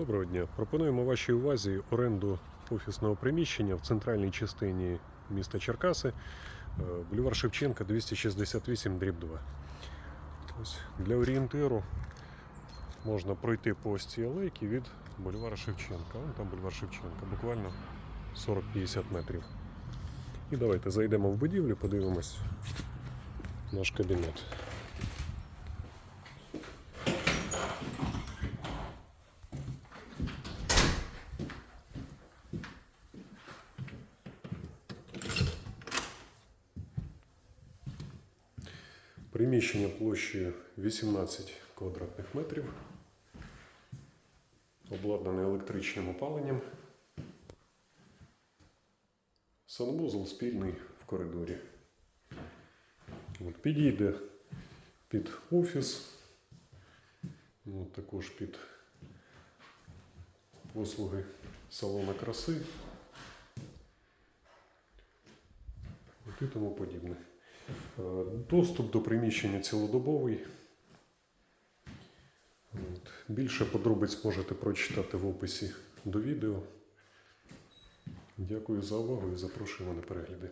Доброго дня. Пропонуємо вашій увазі оренду офісного приміщення в центральній частині міста Черкаси, е, бульвар Шевченка 268 дріб 2. Ось для орієнтиру можна пройти по цій алейці від бульвара Шевченка. Вон там бульвар Шевченка, буквально 40-50 метрів. І давайте зайдемо в будівлю, подивимось наш кабінет. Приміщення площею 18 квадратних метрів, обладнане електричним опаленням. Санвузол спільний в коридорі. От, підійде під офіс, от, також під послуги салона краси і тому подібне. Е, Доступ до приміщення цілодобовий. Більше подробиць можете прочитати в описі до відео. Дякую за увагу і запрошую на перегляди.